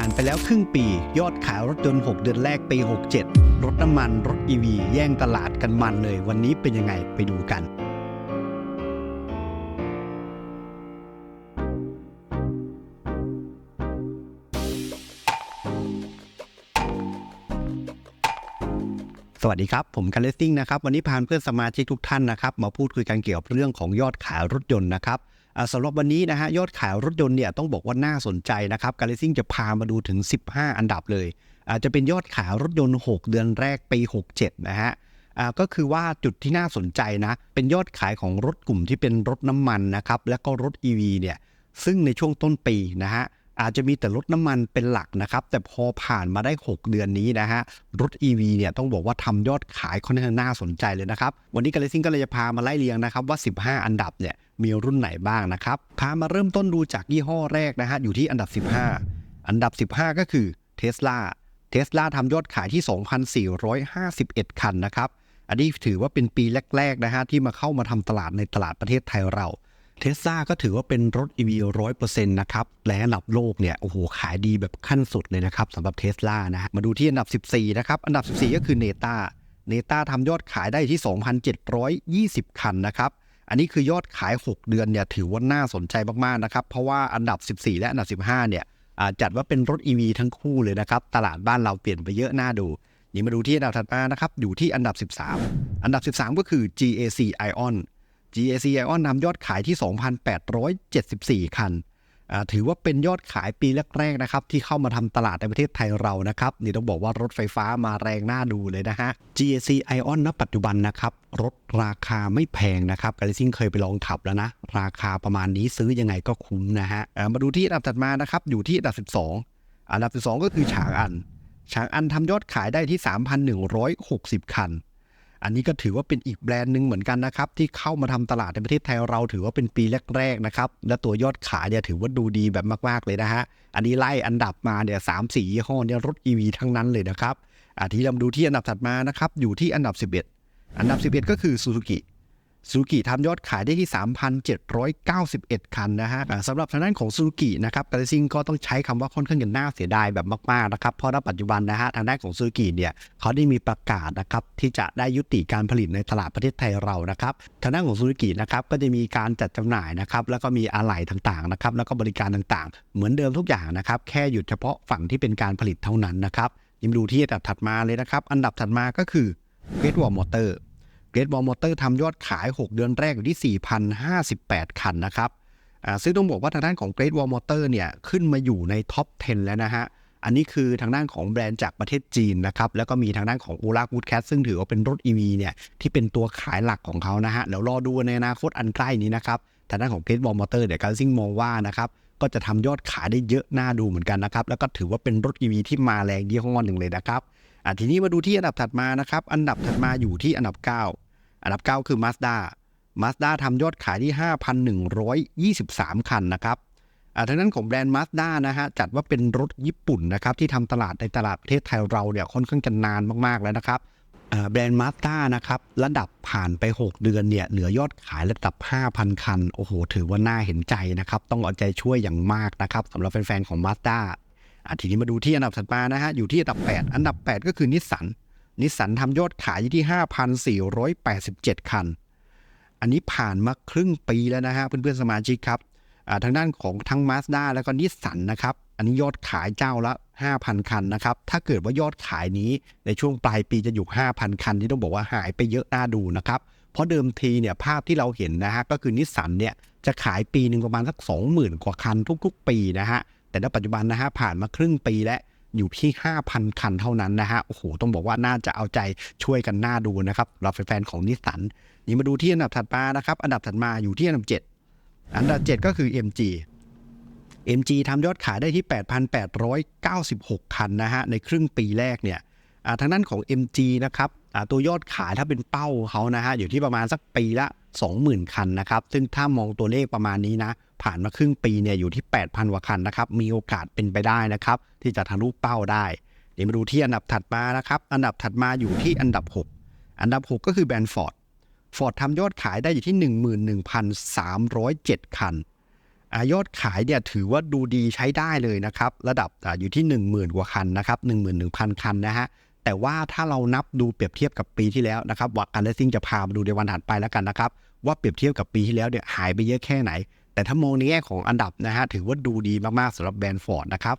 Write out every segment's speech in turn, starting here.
ผ่านไปแล้วครึ่งปี ยอดขายรถยนต์ 6 เดือนแรกปี 67 รถน้ำมันรถ EV แย่งตลาดกันมันเลย วันนี้เป็นยังไงไปดูกันสวัสดีครับ ผมคันเลสซิ่งนะครับ วันนี้พาเพื่อนสมาชิกทุกท่านนะครับ มาพูดคุยกันเกี่ยวกับเรื่องของยอดขายรถยนต์นะครับ สำหรับวันนี้นะฮะยอดขายรถยนต์เนี่ยต้องบอกว่าน่าสนใจนะครับการเลซิ่งจะพามาดูถึง 15 อันดับเลย อาจจะเป็นยอดขายรถยนต์ 6 เดือนแรกปี 67 นะฮะก็คือว่าจุดที่น่าสนใจนะ เป็นยอดขายของรถกลุ่มที่เป็นรถน้ำมันนะครับ และก็รถ EV เนี่ยซึ่งในช่วงต้นปีนะฮะ อาจจะมีแต่รถน้ำมันเป็นหลักนะครับ แต่พอผ่านมาได้ 6 เดือนนี้นะฮะ รถ EV เนี่ยต้องบอกว่าทำยอดขายค่อนข้างน่าสนใจเลยนะครับ วันนี้กาเลซิ่งก็เลยจะพามาไล่เรียงนะครับว่า 15 อันดับเนี่ยมีรุ่นไหนบ้างนะครับ พามาเริ่มต้นดูจากยี่ห้อแรกนะฮะอยู่ที่อันดับ 15 อันดับ 15 ก็คือ Tesla Tesla ทำยอดขายที่ 2,451 คันนะครับ อันนี้ถือว่าเป็นปีแรกๆนะฮะที่มาเข้ามาทำตลาดในตลาดประเทศไทยเรา เทสลาก็ถือว่าเป็นรถ EV 100%นะครับ และอันดับโลกเนี่ย โอ้โห ขายดีแบบขั้นสุดเลยนะครับสำหรับเทสลานะ มาดูที่อันดับ 14 นะครับ อันดับ 14 ก็คือเนต้าเนต้าทำยอดขายได้ที่ 2,720 คันนะครับ อันนี้คือยอดขาย 6 เดือนเนี่ย ถือว่าน่าสนใจมาก ๆ นะครับ เพราะว่าอันดับ 14 และอันดับ 15 เนี่ยจัดว่าเป็นรถ EV ทั้งคู่เลยนะครับ ตลาดบ้านเราเปลี่ยนไปเยอะน่าดูนี่มาดูที่อันดับถัดมานะครับ อยู่ที่อันดับ 13 อันดับ 13 ก็คือ GAC Ion GAC Ion นำยอดขายที่ 2,874 คันอ่าถือว่าเป็นยอดขายปีแรกๆนะครับ ที่เข้ามาทำตลาดในประเทศไทยเรานะครับ นี่ต้องบอกว่ารถไฟฟ้ามาแรงหน่าดูเลยนะฮะ GAC Ion ณปัจจุบันนะครับ รถราคาไม่แพงนะครับกาลิซิ่งเคยไปลองขับแล้วนะ ราคาประมาณนี้ซื้อยังไงก็คุ้มนะฮะมาดูที่อันดับถัดมานะครับอยู่ที่อันดับ 12 อันดับ 12 ก็คือฉางอันฉางอันทำยอดขายได้ที่ 3,160 คัน อันนี้ก็ถือว่าเป็นอีกแบรนด์หนึ่งเหมือนกันนะครับ ที่เข้ามาทำตลาดในประเทศไทยเราถือว่าเป็นปีแรกๆนะครับและตัวยอดขายเนี่ยถือว่าดูดีแบบมากๆเลยนะฮะอันนี้ไล่อันดับมาเนี่ยสามสี่ยี่ห้อเนี่ยรถ EV ทั้งนั้นเลยนะครับอาทีเราดูที่อันดับถัดมานะครับอยู่ที่อันดับ 11 อันดับ 11 ก็คือซู ซูกิทำยอดขายได้ที่ 3,791 คันนะฮะสำหรับทางด้านของซูกินะครับกาซิงก็ต้องใช้คำว่าค่อนข้างจะน่าเสียดายแบบมากๆนะครับเพราะณปัจจุบันนะฮะทางด้านของซูกิเนี่ยเขาได้มีประกาศนะครับที่จะได้ยุติการผลิตในตลาดประเทศไทยเรานะครับทางด้านของซูกินะครับก็จะมีการจัดจำหน่ายนะครับแล้วก็มีอะไหล่ต่างๆนะครับแล้วก็บริการต่างๆ เหมือนเดิมทุกอย่างนะครับแค่หยุดเฉพาะฝั่งที่เป็นการผลิตเท่านั้นนะครับยิมดูที่อันดับถัดมาเลยนะครับอันดับถัดมาก็คือ Great Wall Motor เเกรดบอลมอเตอร์ทำยอดขาย 6 เดือนแรกอยู่ที่ 4,058 คันนะครับซึ่งต้องบอกว่าทางด้านของ Great Wall Motor เนี่ยขึ้นมาอยู่ในท็อป 10 แล้วนะฮะ อันนี้คือทางด้านของแบรนด์จากประเทศจีนนะครับ แล้วก็มีทางด้านของ o l a w o o d c a t ซึ่งถือว่าเป็นรถ EV เนี่ยที่เป็นตัวขายหลักของเขานะฮะแล้วรอดูในอนาคตอันใกล้นี้นะครับ ทางด้านของ Great Wall Motor เดี๋ยวการซิ่งมองว่านะครับก็จะทำยอดขายได้เยอะน่าดูเหมือนกันนะครับ แล้วก็ถือว่าเป็นรถ EV ที่มาแรงยี่ห้อหนึ่งเลยนะครับ อะทีนี้มาดูที่อันดับถัดมานะครับ อันดับถัดมาอยู่ที่อันดับ 9 อันดับ 9 คือ Mazda Mazda ทำยอดขายที่ 5,123 คันนะครับอ่าทางด้นของแบรนด์ Mazda นะฮะจัดว่าเป็นรถญี่ปุ่นนะครับที่ทำตลาดในตลาดประเทศไทยเราเนี่ยค่อนข้างจะนานมากๆแล้วนะครับแบรนด์ Mazda นะครับระดับผ่านไป 6 เดือนเนี่ยเหลือยอดขายระดับ 5,000 คัน โอ้โห ถือว่าน่าเห็นใจนะครับ ต้องเอาใจช่วยอย่างมากนะครับสำหรับแฟนๆของ Mazda อะ ทีนี้มาดูที่อันดับถัดมานะฮะ อยู่ที่อันดับ 8 อันดับ 8 ก็คือนิสสัน นิสสันทำยอดขายอยู่ที่ 5,487 คัน อันนี้ผ่านมาครึ่งปีแล้วนะฮะ เพื่อนๆสมาชิกครับ ทางด้านของทั้ง Mazda แล้วก็นิสสันนะครับ อันนี้ยอดขายเจ้าละ 5,000 คันนะครับ ถ้าเกิดว่ายอดขายนี้ในช่วงปลายปีจะอยู่ 5,000 คันที่ต้องบอกว่าหายไปเยอะน่าดูนะครับ เพราะเดิมทีเนี่ยภาพที่เราเห็นนะฮะก็คือนิสสันเนี่ยจะขายปีหนึ่งประมาณสัก 20,000 กว่าคันทุก ๆ ปีนะฮะ แต่ณปัจจุบันนะฮะผ่านมาครึ่งปีแล้วอยู่ที่ 5,000 คันเท่านั้นนะฮะ โอ้โห ต้องบอกว่าน่าจะเอาใจช่วยกันหน้าดูนะครับเราแฟนๆของนิสสันนี่มาดูที่อันดับถัดมานะครับ อันดับถัดมาอยู่ที่อันดับ 7 อันดับ 7 ก็คือ MG MG ทำยอดขายได้ที่ 8,896 คันนะฮะ ในครึ่งปีแรกเนี่ยทางด้านของ MG นะครับตัวยอดขายถ้าเป็นเป้าเขานะฮะ อยู่ที่ประมาณสักปีละ 20,000 คันนะครับ ซึ่งถ้ามองตัวเลขประมาณนี้นะ ผ่านมาครึ่งปีเนี่ยอยู่ที่ 8,000กว่าคันนะครับ มีโอกาสเป็นไปได้นะครับ ที่จะทะลุเป้าได้ เดี๋ยวมาดูที่อันดับถัดมานะครับ อันดับถัดมาอยู่ที่อันดับ 6 อันดับ 6 ก็คือแบรนด์ฟอร์ดฟอร์ดทำยอดขายได้อยู่ที่ 11,307 คันอายอดขายเนี่ยถือว่าดูดีใช้ได้เลยนะครับ ระดับออยู่ที่ 10,000 กว่าคันนะครับ11,000 คันนะฮะแต่ว่าถ้าเรานับดูเปรียบเทียบกับปีที่แล้วนะครับวักการเลสซิ่งจะพามาดูในวันถัดไปแล้วกันนะครับ ว่าเปรียบเทียบกับปีที่แล้วเนี่ยหายไปเยอะแค่ไหน แต่ถ้ามองในแง่ของอันดับนะฮะถือว่าดูดีมากๆสำหรับแบรนด์ฟอร์ดนะครับ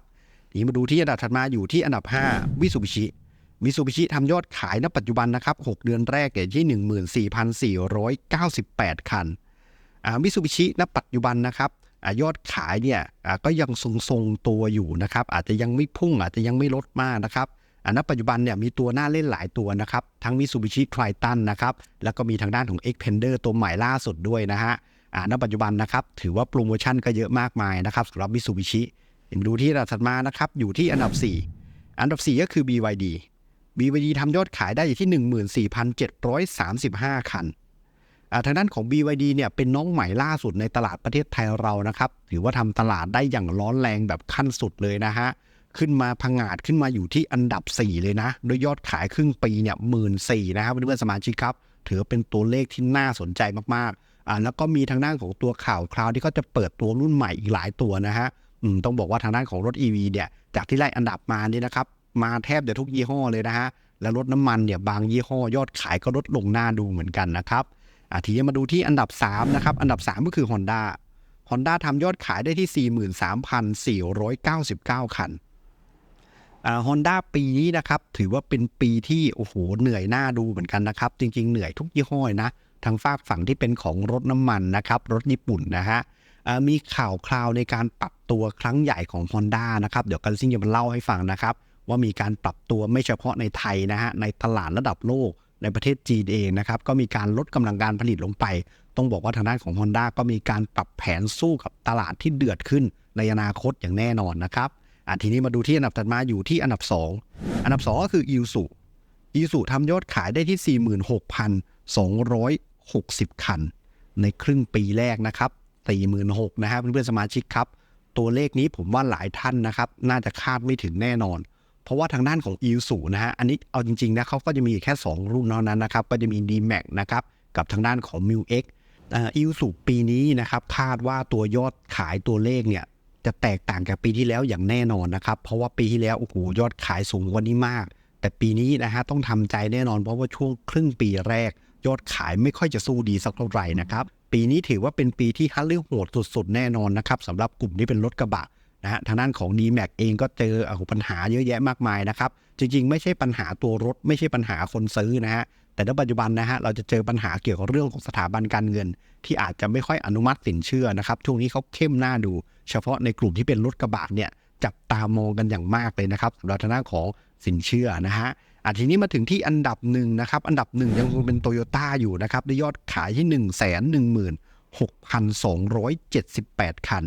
นี่มาดูที่อันดับถัดมาอยู่ที่อันดับ 5 วิสุบิชิวิสุบิชิทำยอดขายณปัจจุบันนะครับ 6 เดือนแรกเนี่ยที่ 14,498 คันวิสุบิชิณปัจจุบันนะครับอยอดขายเนี่ยก็ยังทรงๆตัวอยู่นะครับ อาจจะยังไม่พุ่งอาจจะยังไม่ลดมากนะครับอันณปัจจุบันเนี่ยมีตัวหน้าเล่นหลายตัวนะครับ ทั้ง Mitsubishi Triton นะครับ แล้วก็มีทางด้านของ Xpander ตัวใหม่ล่าสุดด้วยนะฮะ ณปัจจุบันนะครับ ถือว่าโปรโมชั่นก็เยอะมากมายนะครับสำหรับ Mitsubishi เห็นดูที่ระดับถัดมานะครับ อยู่ที่อันดับ 4 อันดับ 4 ก็คือ BYD BYD ทำยอดขายได้อยู่ที่ 14,735 คันทางด้านของ BYD เนี่ยเป็นน้องใหม่ล่าสุดในตลาดประเทศไทยเรานะครับ ถือว่าทำตลาดได้อย่างร้อนแรงแบบขั้นสุดเลยนะฮะ ขึ้นมาพังอาจขึ้นมาอยู่ที่อันดับ 4 เลยนะ โดยยอดขายครึ่งปีเนี่ยหมื่นสี่นะครับเพื่อนๆสมาชิกครับ ถือเป็นตัวเลขที่น่าสนใจมากๆ อ่าแล้วก็มีทางด้านของตัวข่าวคราวที่เขาจะเปิดตัวรุ่นใหม่อีกหลายตัวนะฮะอืมต้องบอกว่าทางด้านของรถ EV เนี่ยจากที่ไล่อันดับมานี่นะครับมาแทบจะทุกยี่ห้อเลยนะฮะและรถน้ำมันเนี่ยบางยี่ห้อยอดขายก็ลดลงหน้าดูเหมือนกันนะครับอ่าทีนี้มาดูที่อันดับ3นะครับอันดับ 3 ก็คือ Honda Honda ทำยอดขายได้ที่ 43,499 คันฮอนด้าปีนี้นะครับ ถือว่าเป็นปีที่ โอ้โห เหนื่อยหน้าดูเหมือนกันนะครับ จริง ๆ เหนื่อยทุกยี่ห้อนะ ทางฝากฝั่งที่เป็นของรถน้ำมันนะครับรถญี่ปุ่นนะฮะมีข่าวคราวในการปรับตัวครั้งใหญ่ของ Honda นะครับเดี๋ยวกันซิ่งจะมาเล่าให้ฟังนะครับ ว่ามีการปรับตัวไม่เฉพาะในไทยนะฮะในตลาดระดับโลกในประเทศจีนเองนะครับก็มีการลดกำลังการผลิตลงไป ต้องบอกว่าทางด้านของ Honda ก็มีการปรับแผนสู้กับตลาดที่เดือดขึ้นในอนาคตอย่างแน่นอนนะครับอะทีนี้มาดูที่อันดับถัดมาอยู่ที่อันดับ 2 อันดับ 2 ก็คืออิวสุอิวสุทำยอดขายได้ที่ 60 คัน ในครึ่งปีแรกนะครับ46,000นะครับเพื่อนๆสมาชิกครับ ตัวเลขนี้ผมว่าหลายท่านนะครับ น่าจะคาดไม่ถึงแน่นอน เพราะว่าทางด้านของอิวสุนะฮะอันนี้เอาจริงๆนะเขาก็จะมีแค่ 2 รุ่นเท่านั้นนะครับ ก็จะมี d m a x นะครับ กับทางด้านของ m ิ X อิวสุปีนี้นะครับคาดว่าตัวยอดขายตัวเลขเนี่ยจะแตกต่างจากปีที่แล้วอย่างแน่นอนนะครับ เพราะว่าปีที่แล้วโอ้โหยอดขายสูงกว่านี้มาก แต่ปีนี้นะฮะต้องทำใจแน่นอนเพราะว่าช่วงครึ่งปีแรก ยอดขายไม่ค่อยจะสู้ดีสักเท่าไหร่นะครับ ปีนี้ถือว่าเป็นปีที่ฮัลลี่โหดสุดๆ แน่นอนนะครับสำหรับกลุ่มที่เป็นรถกระบะนะฮะทางด้านของ d m a x เองก็เจออปัญหาเยอะแยะมากมายนะครับ จริงๆ ไม่ใช่ปัญหาตัวรถ ไม่ใช่ปัญหาคนซื้อนะฮะแต่ในปัจจุบันนะฮะเราจะเจอปัญหาเกี่ยวกับเรื่องของสถาบันการเงิน ที่อาจจะไม่ค่อยอนุมัติสินเชื่อนะครับช่วงนี้เขาเข้มหน้าดู เฉพาะในกลุ่มที่เป็นรถกระบะเนี่ยจับตามองกันอย่างมากเลยนะครับสำหรับทางด้านของสินเชื่อนะฮะ อะทีนี้มาถึงที่อันดับหนึ่งนะครับ อันดับหนึ่งยังคงเป็นโตโยต้าอยู่นะครับได้ยอดขายที่1 1 1 6,278คัน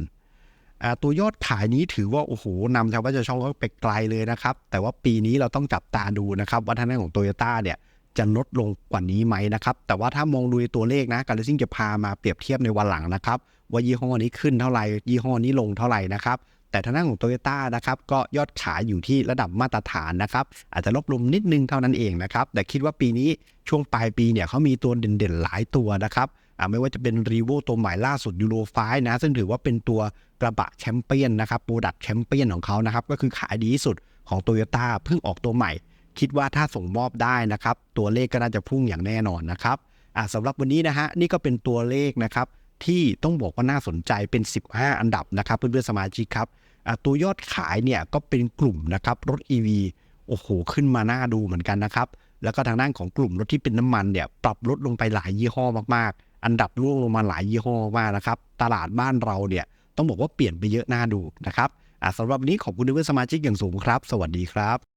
ตัวยอดขายนี้ถือว่า โอ้โหนำชาวบ้านชาวช่องก็ไปไกลเลยนะครับ แต่ว่าปีนี้เราต้องจับตาดูนะครับว่าทางด้านของโตโยต้าเนี่ยจะลดลงกว่านี้ไหมนะครับ แต่ว่าถ้ามองดูในตัวเลขนะการเลซิ่งจะพามาเปรียบเทียบในวันหลังนะครับ ว่ายี่ห้อนี้ขึ้นเท่าไหร่ยี่ห้อนี้ลงเท่าไหร่นะครับ แต่ทางด้านของโตโยต้านะครับก็ยอดขายอยู่ที่ระดับมาตรฐานนะครับอาจจะลบลงนิดนึงเท่านั้นเองนะครับแต่คิดว่าปีนี้ช่วงปลายปีเนี่ยเขามีตัวเด่นๆหลายตัวนะครับไม่ว่าจะเป็นรีโวตัวใหม่ล่าสุดยูโรไฟนะซึ่งถือว่าเป็นตัวกระบะแชมเปี้ยนนะครับโปรดักแชมเปี้ยนของเขานะครับก็คือขายดีที่สุดของโตโยต้าเพิ่งออกตัวใหม่ คิดว่าถ้าส่งมอบได้นะครับตัวเลขก็น่าจะพุ่งอย่างแน่นอนนะครับอ่าสำหรับวันนี้นะฮะนี่ก็เป็นตัวเลขนะครับที่ต้องบอกว่าน่าสนใจเป็น 15 อันดับนะครับเพื่อนๆสมาชิกครับ ตัวยอดขายเนี่ยก็เป็นกลุ่มนะครับรถ EV โอ้โหขึ้นมาหน้าดูเหมือนกันนะครับ แล้วก็ทางด้านของกลุ่มรถที่เป็นน้ำมันเนี่ยปรับลดลงไปหลายยี่ห้อมากๆ อันดับร่วงลงมาหลายยี่ห้อมากนะครับ ตลาดบ้านเราเนี่ยต้องบอกว่าเปลี่ยนไปเยอะหน้าดูนะครับสำหรับวันนี้ขอบคุณเพื่อนสมาชิกอย่างสูงครับ สวัสดีครับ